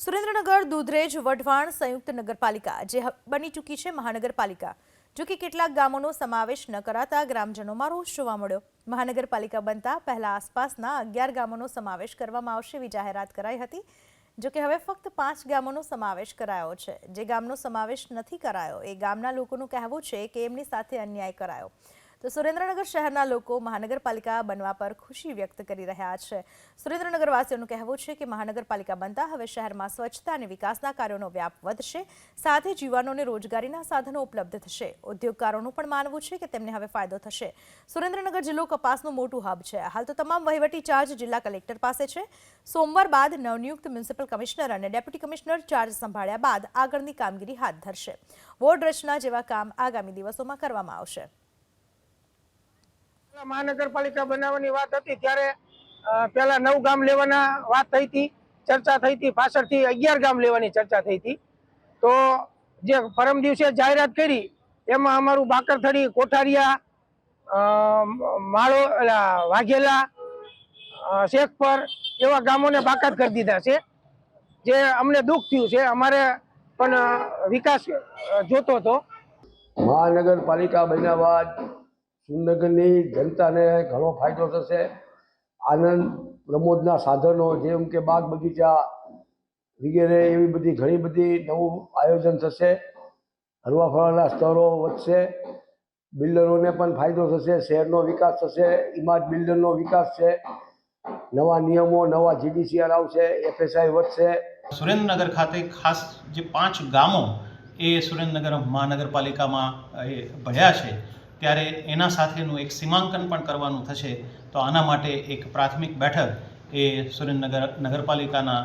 સુરેન્દ્રનગર, દૂધરેજ, વઢવાણ સંયુક્ત નગરપાલિકા, જે બની ચૂકી છે મહાનગરપાલિકા. જો કે કેટલાક ગામોનો સમાવેશ ન કરાતા ગ્રામજનોમાં રોષ જોવા મળ્યો. મહાનગરપાલિકા બનતા પહેલા આસપાસના અગિયાર ગામોનો સમાવેશ કરવામાં આવશે એવી જાહેરાત કરાઈ હતી. જો કે હવે ફક્ત પાંચ ગામોનો સમાવેશ કરાયો છે. જે ગામનો સમાવેશ નથી કરાયો, એ ગામના લોકોનું કહેવું છે કે એમની સાથે અન્યાય કરાયો. તો સુરેન્દ્રનગર શહેરના લોકો મહાનગરપાલિકા બનવા પર ખુશી વ્યક્ત કરી રહ્યા છે. સુરેન્દ્રનગરવાસીઓનું કહેવું છે કે મહાનગરપાલિકા બનતા હવે શહેરમાં સ્વચ્છતા અને વિકાસના કાર્યોનો વ્યાપ વધશે, સાથે જ યુવાનોને રોજગારીના સાધનો ઉપલબ્ધ થશે. ઉદ્યોગકારોનું પણ માનવું છે કે તેમને હવે ફાયદો થશે. સુરેન્દ્રનગર જિલ્લો કપાસનું મોટું હબ છે. હાલ તો તમામ વહીવટી ચાર્જ જિલ્લા કલેક્ટર પાસે છે. સોમવાર બાદ નવનિયુક્ત મ્યુનિસિપલ કમિશનર અને ડેપ્યુટી કમિશનર ચાર્જ સંભાળ્યા બાદ આગળની કામગીરી હાથ ધરશે. વોર્ડ રચના જેવા કામ આગામી દિવસોમાં કરવામાં આવશે. મહાનગરપાલિકા બનાવવાની વાત હતી, ત્યારે પેલા નવ ગામ લેવાના વાત થઈ હતી, ચર્ચા થઈ હતી, પાછળથી અગિયાર ગામ લેવાની ચર્ચા થઈ હતી. તો જે પરમ દિવસે જાહેરાત કરી, એમાં અમારું બાકરથડી, કોઠારિયા માળો વાઘેલા શેખપર એવા ગામોને બાકાત કરી દીધા છે. જે અમને દુઃખ થયું છે, અમારે પણ વિકાસ જોતો હતો. મહાનગરપાલિકા બન્યા બાદ સુરનગરની જનતાને ઘણો ફાયદો થશે. આનંદ પ્રમોદના સાધનો જેમ કે બાગ બગીચા વગેરે એવી બધી ઘણી બધી નવું આયોજન થશે. હરવા ફરવાના સ્થળો વધશે. બિલ્ડરોને પણ ફાયદો થશે. શહેરનો વિકાસ થશે. ઇમારત બિલ્ડરનો વિકાસ છે. નવા નિયમો, નવા જીડીસીઆર આવશે એફએસઆઈ વધશે. સુરેન્દ્રનગર ખાતે ખાસ જે પાંચ ગામો એ સુરેન્દ્રનગર મહાનગરપાલિકામાં એ ભળ્યા છે. ત્યારે એના સાથેનું એક સીમાંકન પણ કરવાનું થશે, તો આના માટે એક પ્રાથમિક બેઠક એ સુરેન્દ્રનગર નગરપાલિકાના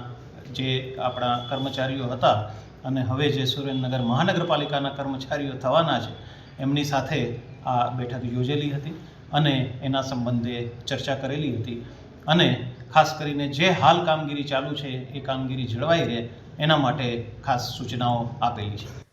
જે આપણા કર્મચારીઓ હતા અને હવે જે સુરેન્દ્રનગર મહાનગરપાલિકાના કર્મચારીઓ થવાના છે, એમની સાથે આ બેઠક યોજેલી હતી અને એના સંબંધે ચર્ચા કરેલી હતી. અને ખાસ કરીને જે હાલ કામગીરી ચાલુ છે, એ કામગીરી જળવાઈ રહે, એના માટે ખાસ સૂચનાઓ આપેલી છે.